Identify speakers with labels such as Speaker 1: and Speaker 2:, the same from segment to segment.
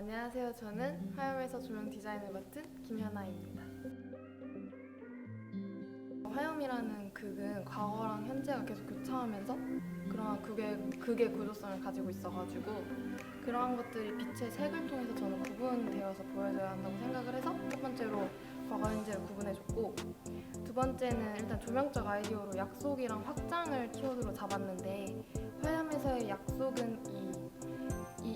Speaker 1: 안녕하세요. 저는 화염에서 조명 디자인을 맡은 김현아입니다. 화염이라는 극은 과거랑 현재가 계속 교차하면서 그러한 극의, 극의 구조성을 가지고 있어가지고 그러한 것들이 빛의 색을 통해서 저는 구분되어서 보여져야 한다고 생각을 해서 첫 번째로 과거 현재를 구분해줬고 두 번째는 일단 조명적 아이디어로 약속이랑 확장을 키워드로 잡았는데 화염에서의 약속은 이, 이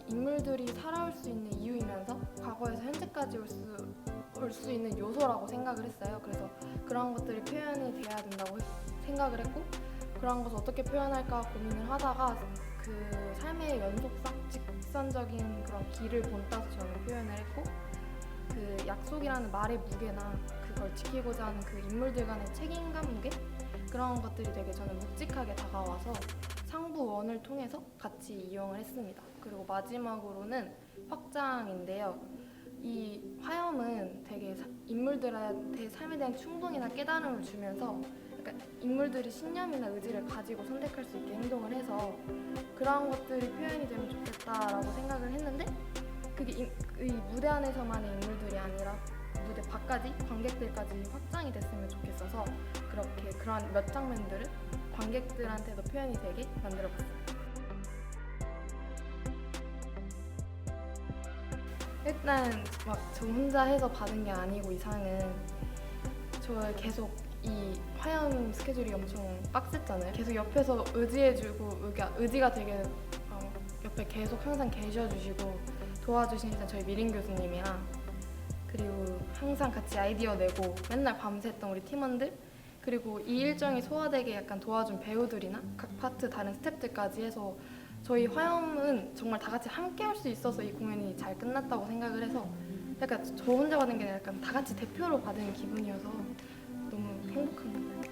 Speaker 1: 인물들이 살아올 수 있는 이유이면서 과거에서 현재까지 올 수 올 수 있는 요소라고 생각을 했어요. 그래서 그런 것들이 표현이 돼야 된다고 생각을 했고 그런 것을 어떻게 표현할까 고민을 하다가 그 삶의 연속성, 직선적인 그런 길을 본따서 저는 표현을 했고 그 약속이라는 말의 무게나 그걸 지키고자 하는 그 인물들 간의 책임감 무게 그런 것들이 되게 저는 묵직하게 다가와서 상부 원을 통해서 같이 이용을 했습니다. 그리고 마지막으로는 확장인데요. 이 화염은 되게 사- 인물들한테 삶에 대한 충동이나 깨달음을 주면서 약간 인물들이 신념이나 의지를 가지고 선택할 수 있게 행동을 해서 그러한 것들이 표현이 되면 좋겠다라고 생각을 했는데 그게 이, 이 무대 안에서만의 인물들이 아니라 무대 밖까지 관객들까지 확장이 됐으면 좋겠어서 그렇게 그런 몇 장면들을 관객들한테도 표현이 되게 만들어봤어요. 일단 막 저 혼자 해서 받은 게 아니고 이상은 저 계속 이 화염 스케줄이 엄청 빡셌잖아요. 계속 옆에서 의지해주고 의가, 의지가 되게 어, 옆에 계속 항상 계셔주시고 도와주신 일단 저희 미린 교수님이랑 그리고 항상 같이 아이디어 내고 맨날 밤새 했던 우리 팀원들 그리고 이 일정이 소화되게 약간 도와준 배우들이나 각 파트 다른 스태프들까지 해서 저희 화염은 정말 다 같이 함께 할 수 있어서 이 공연이 잘 끝났다고 생각을 해서 약간 저 혼자 받은 게 아니라 약간 다 같이 대표로 받은 기분이어서 너무 행복합니다.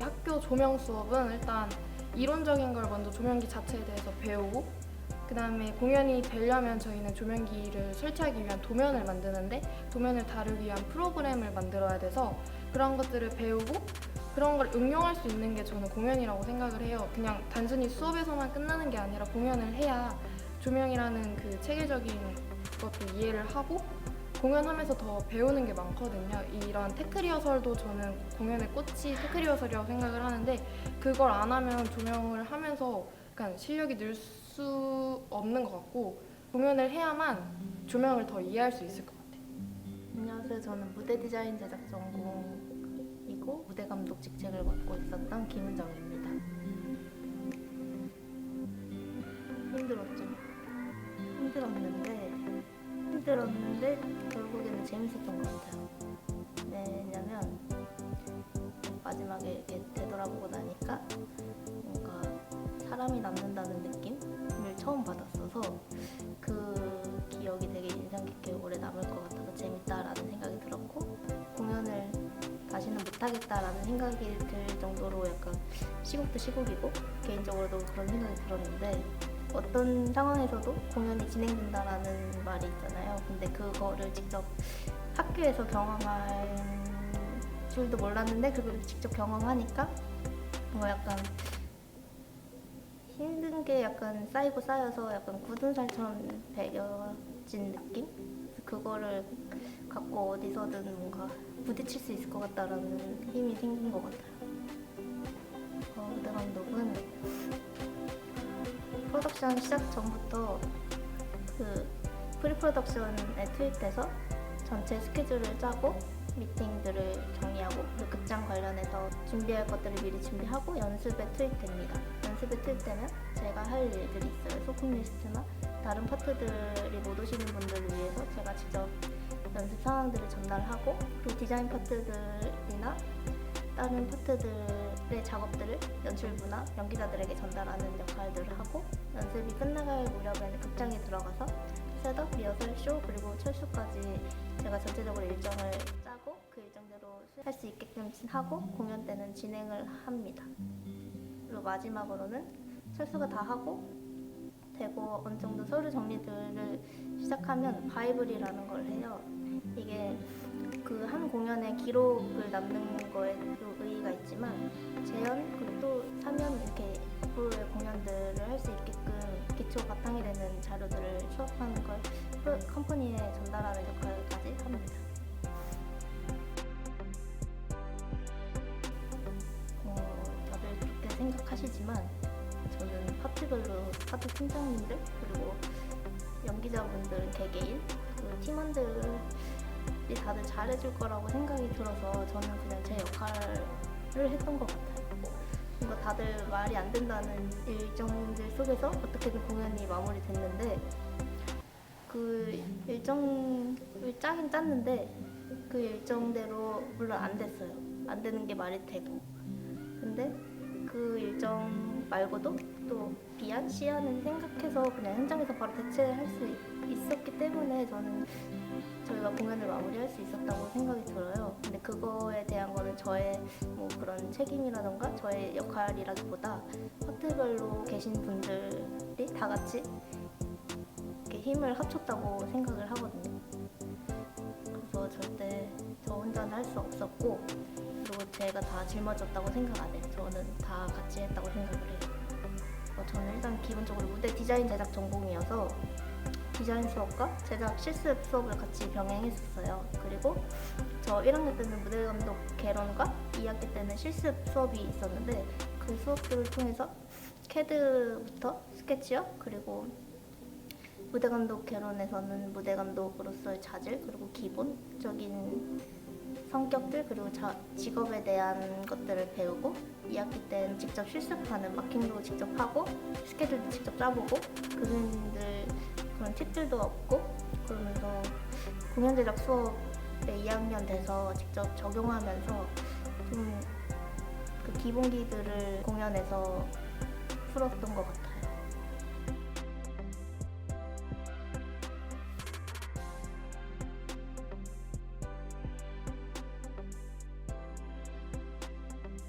Speaker 1: 학교 조명 수업은 일단 이론적인 걸 먼저 조명기 자체에 대해서 배우고 그 다음에 공연이 되려면 저희는 조명기를 설치하기 위한 도면을 만드는데 도면을 다루기 위한 프로그램을 만들어야 돼서 그런 것들을 배우고 그런 걸 응용할 수 있는 게 저는 공연이라고 생각을 해요. 그냥 단순히 수업에서만 끝나는 게 아니라 공연을 해야 조명이라는 그 체계적인 것도 이해를 하고 공연하면서 더 배우는 게 많거든요. 이런 테크 리허설도 저는 공연의 꽃이 테크 리허설이라고 생각을 하는데 그걸 안 하면 조명을 하면서 약간 실력이 늘 수 없는 것 같고 공연을 해야만 조명을 더 이해할 수 있을 것 같아요.
Speaker 2: 안녕하세요. 저는 무대 디자인 제작 전공이고 무대 감독 직책을 맡고 있었던 김은정입니다. 힘들었죠. 힘들었는데 힘들었는데 결국에는 재밌었던 것 같아요. 왜냐면 마지막에 이렇게 되돌아보고 나니까 뭔가 사람이 남는다는 느낌을 처음 받았어서 그 기억이 되게 인상 깊게 오래 남을 것 같아서 재밌다라는 생각이 들었고 공연을 다시는 못하겠다라는 생각이 들 정도로 약간 시국도 시국이고 개인적으로도 그런 생각이 들었는데 어떤 상황에서도 공연이 진행된다라는 말이 있잖아요. 근데 그거를 직접 학교에서 경험할 줄도 몰랐는데 그걸 직접 경험하니까 뭔가 약간 게 약간 쌓이고 쌓여서 약간 굳은 살처럼 배겨진 느낌? 그거를 갖고 어디서든 뭔가 부딪힐 수 있을 것 같다라는 힘이 생긴 것 같아요. 어, 무대 감독은 프로덕션 시작 전부터 그 프리 프로덕션에 투입돼서 전체 스케줄을 짜고 미팅들을 정리하고 그 극장 관련해서 준비할 것들을 미리 준비하고 연습에 투입됩니다. 연습에 투입되면 제가 할 일들이 있어요. 소품 리스트나 다른 파트들이 못 오시는 분들을 위해서 제가 직접 연습 상황들을 전달하고 그리고 디자인 파트들이나 다른 파트들의 작업들을 연출부나 연기자들에게 전달하는 역할들을 하고 연습이 끝나갈 무렵에는 극장에 들어가서 셋업, 리허설, 쇼 그리고 철수까지 제가 전체적으로 일정을 짜고 그 일정대로 할 수 있게끔 하고 공연 때는 진행을 합니다. 그리고 마지막으로는 철수가 다 하고 되고 어느 정도 서류 정리들을 시작하면 바이블이라는 걸 해요. 이게 그 한 공연의 기록을 남는 거에도 의의가 있지만 재현 그리고 또 3년 이렇게 앞으로의 공연들을 할 수 있게끔 기초 바탕이 되는 자료들을 수업하는 걸 프로- 컴퍼니에 전달하는 역할까지 합니다. 생각하시지만 저는 파트별로 파트 팀장님들 그리고 연기자분들 개개인 그 팀원들이 다들 잘해줄 거라고 생각이 들어서 저는 그냥 제 역할을 했던 것 같아요. 뭔가 다들 말이 안 된다는 일정들 속에서 어떻게든 공연이 마무리됐는데 그 일정을 짜긴 짰는데 그 일정대로 물론 안 됐어요. 안 되는 게 말이 되고 근데 그 일정 말고도 또 B안, C안을 생각해서 그냥 현장에서 바로 대체할 수 있었기 때문에 저는 저희가 공연을 마무리할 수 있었다고 생각이 들어요. 근데 그거에 대한 거는 저의 뭐 그런 책임이라던가 저의 역할이라기보다 파트별로 계신 분들이 다 같이 이렇게 힘을 합쳤다고 생각을 하거든요. 그래서 절대 저 혼자는 할 수 없었고 그리고 제가 다 짊어졌다고 생각 안 해요. 저는 다 같이 했다고 생각을 해요. 어, 저는 일단 기본적으로 무대 디자인 제작 전공이어서 디자인 수업과 제작 실습 수업을 같이 병행했었어요. 그리고 저 1학년 때는 무대 감독 개론과 2학기 때는 실습 수업이 있었는데 그 수업들을 통해서 캐드부터 스케치업 그리고 무대 감독 개론에서는 무대 감독으로서의 자질 그리고 기본적인 성격들 그리고 자, 직업에 대한 것들을 배우고 2학기 때는 직접 실습하는 마킹도 직접 하고 스케줄도 직접 짜보고 그분들 그런 팁들도 얻고 그러면서 공연 제작 수업에 2학년 돼서 직접 적용하면서 좀 그 기본기들을 공연에서 풀었던 것 같아요.